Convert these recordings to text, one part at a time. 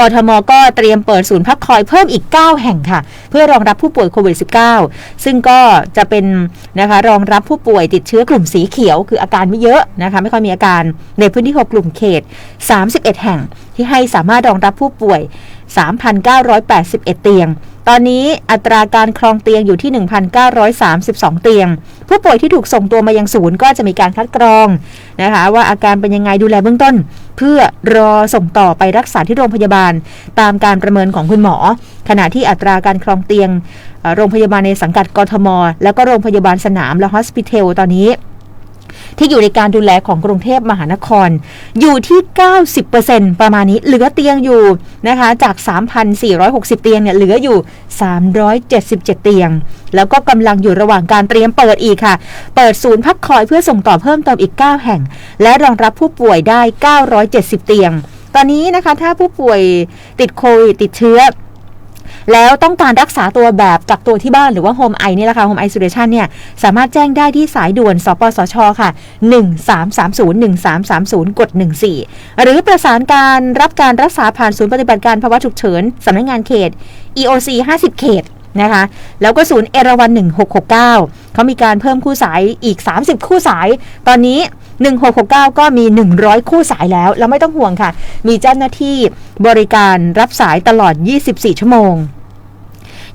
กทมก็เตรียมเปิดศูนย์พักคอยเพิ่มอีก 9 แห่งค่ะ เพื่อรองรับผู้ป่วยโควิด -19 ซึ่งก็จะเป็นนะคะรองรับผู้ป่วยติดเชื้อกลุ่มสีเขียว คืออาการไม่เยอะนะคะไม่ค่อยมีอาการในพื้นที่ 6 กลุ่มเขต 31 แห่งที่ให้สามารถรองรับผู้ป่วย 3,981 เตียง ตอนนี้อัตราการครองเตียงอยู่ที่ 1,932 เตียง ผู้ป่วยที่ถูกส่งตัวมายังศูนย์ก็จะมีการคัดกรองนะคะว่าอาการเป็นยังไงดูแลเบื้องต้น เพื่อรอส่งต่อไปรักษาที่โรงพยาบาล ตามการประเมินของคุณหมอ ขณะที่อัตราการครองเตียง โรงพยาบาลในสังกัดกทม แล้วก็โรงพยาบาลสนามและฮอสพิเทลตอนนี้ ที่อยู่ในการดูแลของกรุงเทพมหานคร อยู่ที่ 90%ประมาณนี้เหลือเตียงอยู่นะคะจาก 3,460 เตียงเนี่ยเหลืออยู่ 377 เตียง แล้วก็กำลังอยู่ระหว่างการเตรียมเปิดอีกค่ะ เปิดศูนย์พักคอยเพื่อส่งต่อเพิ่มเติมอีก 9 แห่ง และรองรับผู้ป่วยได้ 970 เตียง ตอนนี้นะคะถ้าผู้ป่วยติดโควิดติดเชื้อ แล้วต้องการรักษาตัวแบบกักตัวที่บ้านหรือว่าโฮมไอนี่แหละค่ะโฮมไอโซเลชันเนี่ยสามารถแจ้งได้ที่สายด่วน สปสช ค่ะ 1330 1330 กด 14 หรือประสานการรับการรักษาผ่านศูนย์ปฏิบัติการภาวะฉุกเฉินสำนักงานเขต EOC 50 เขตนะคะ แล้วก็ศูนย์เอราวัน1669 เขามีการเพิ่มคู่สายอีก 30 คู่สาย ตอนนี้ 1669 ก็มี 100 คู่สายแล้ว แล้วไม่ต้องห่วงค่ะ มีเจ้าหน้าที่บริการรับสายตลอด 24 ชั่วโมง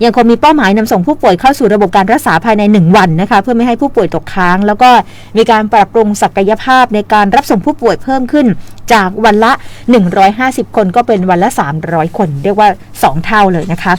ยังคงมีเป้าหมายนำส่งผู้ป่วยเข้าสู่ระบบการรักษาภายใน 1 วันนะคะ เพื่อไม่ให้ผู้ป่วยตกค้าง แล้วก็มีการปรับปรุงศักยภาพในการรับส่งผู้ป่วยเพิ่มขึ้น จากวันละ 150 คนก็เป็นวันละ 300 คน เรียกว่า 2 เท่าเลยนะคะ